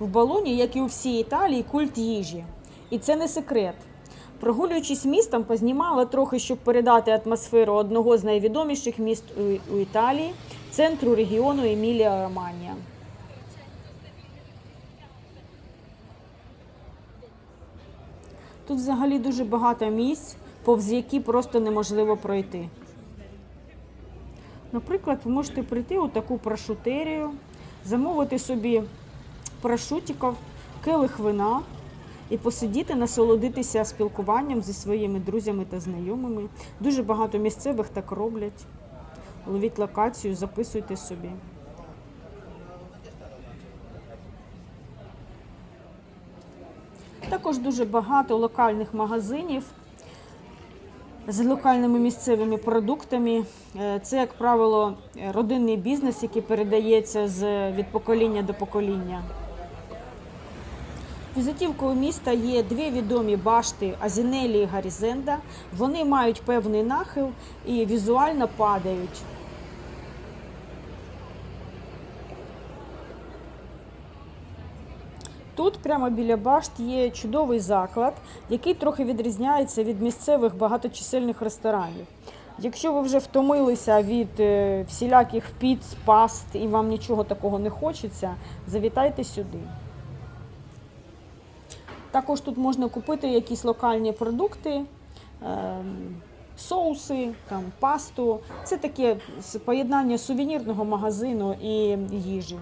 В Болоні, як і у всій Італії, культ їжі. І це не секрет. Прогулюючись містом, познімала трохи, щоб передати атмосферу одного з найвідоміших міст у, Італії, центру регіону Емілія Романія. Тут взагалі дуже багато місць, повз які просто неможливо пройти. Наприклад, ви можете прийти у таку прошутерію, замовити собі парашутиків, келих вина і посидіти, насолодитися спілкуванням зі своїми друзями та знайомими. Дуже багато місцевих так роблять. Ловіть локацію, записуйте собі. Також дуже багато локальних магазинів з локальними місцевими продуктами. Е, Це, як правило, родинний бізнес, який передається від покоління до покоління. Візитівкою міста є дві відомі башти Азінелі і Гарізенда. Вони мають певний нахил і візуально падають. Тут, прямо біля башт, є чудовий заклад, який трохи відрізняється від місцевих багаточисельних ресторанів. Якщо ви вже втомилися від е, всіляких піц, паст і вам нічого такого не хочеться, завітайте сюди. Також тут можна купити якісь локальні продукти, ем, соуси, там, пасту. Це таке поєднання сувенірного магазину і їжі.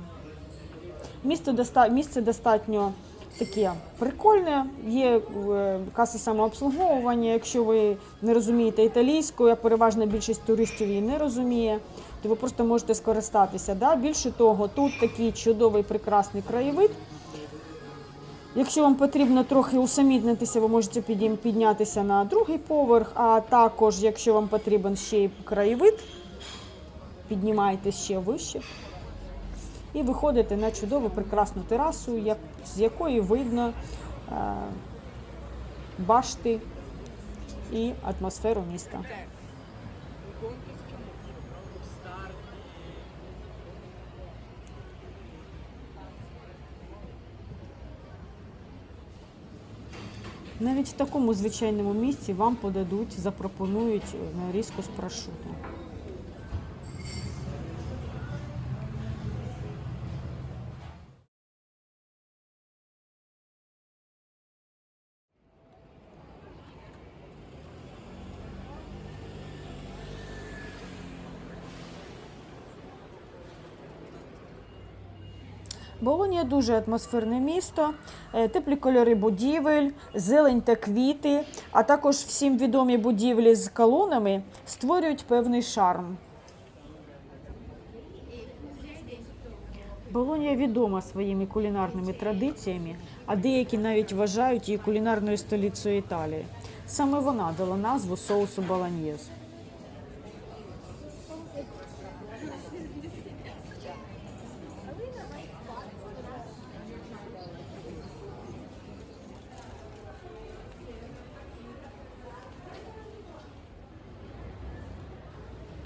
Місце достатньо таке прикольне. Є е, каси самообслуговування. Якщо ви не розумієте італійською, а переважна більшість туристів її не розуміє, то ви просто можете скористатися. Да? Більше того, тут такий чудовий прекрасний краєвид. Якщо вам потрібно трохи усамітнитися, ви можете піднятися на другий поверх, а також, якщо вам потрібен ще й краєвид, піднімайтесь ще вище і виходите на чудову прекрасну терасу, як- з якої видно е, башти і атмосферу міста. Навіть в такому звичайному місці вам подадуть, запропонують е, нарізку з прошуту. Болонія дуже атмосферне місто, е, теплі кольори будівель, зелень та квіти, а також всім відомі будівлі з колонами створюють певний шарм. Болонія відома своїми кулінарними традиціями, а деякі навіть вважають її кулінарною столицею Італії. Саме вона дала назву соусу болоньєз.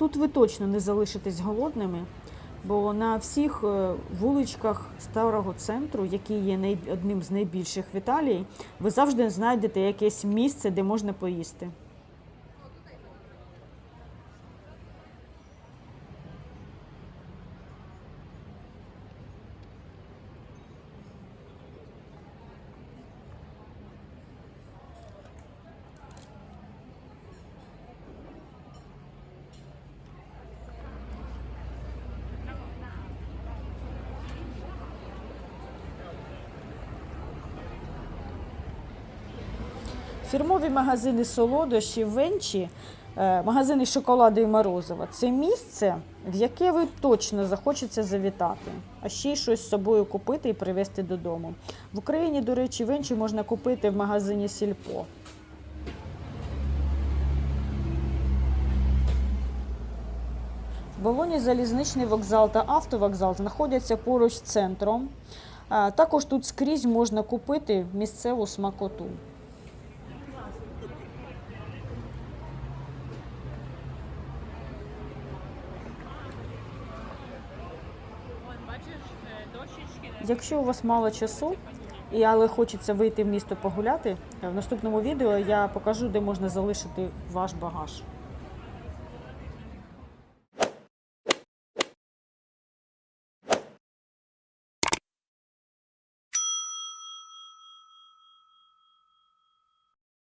Тут ви точно не залишитесь голодними, бо на всіх е, вуличках старого центру, який є одним з найбільших в Італії, ви завжди знайдете якесь місце, де можна поїсти. Фірмові магазини солодощі, венчі, е, магазини шоколаду і морозива це місце, в яке ви точно захочеться завітати, а ще й щось з собою купити і привезти додому. В Україні, до речі, венчі можна купити в магазині Сільпо. В Болоні залізничний вокзал та автовокзал знаходяться поруч з центром. Також тут скрізь можна купити місцеву смакоту. Вон, бачиш, е, до Якщо у вас мало часу, і але хочеться вийти в місто погуляти, в наступному відео я покажу, де можна залишити ваш багаж.